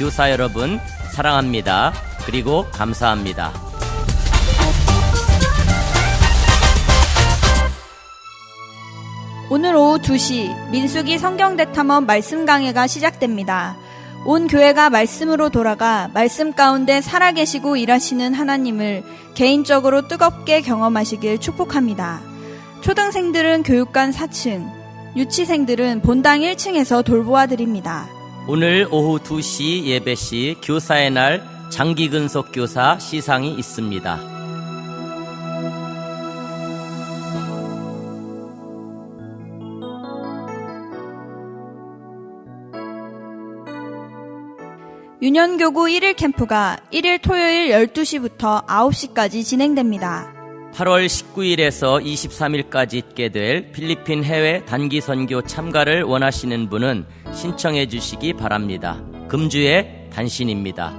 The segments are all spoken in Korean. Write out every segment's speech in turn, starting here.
교사 여러분 사랑합니다. 그리고 감사합니다. 오늘 오후 2시 민수기 성경대탐험 말씀 강해가 시작됩니다. 온 교회가 말씀으로 돌아가 말씀 가운데 살아계시고 일하시는 하나님을 개인적으로 뜨겁게 경험하시길 축복합니다. 초등생들은 교육관 4층, 유치생들은 본당 1층에서 돌보아 드립니다. 오늘 오후 2시 예배 시 교사의 날 장기근속 교사 시상이 있습니다. 유년교구 1일 캠프가 1일 토요일 12시부터 9시까지 진행됩니다. 8월 19일에서 23일까지 있게 될 필리핀 해외 단기 선교 참가를 원하시는 분은 신청해 주시기 바랍니다. 금주의 단신입니다.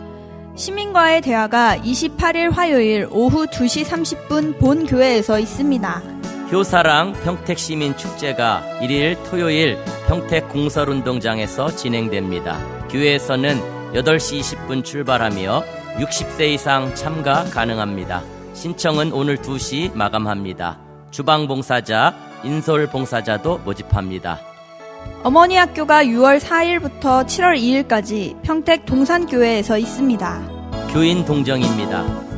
시민과의 대화가 28일 화요일 오후 2시 30분 본 교회에서 있습니다. 교사랑 평택 시민 축제가 1일 토요일 평택 공설운동장에서 진행됩니다. 교회에서는 8시 20분 출발하며 60세 이상 참가 가능합니다. 신청은 오늘 2시 마감합니다. 주방 봉사자, 인솔 봉사자도 모집합니다. 어머니 학교가 6월 4일부터 7월 2일까지 평택 동산교회에서 있습니다. 교인 동정입니다.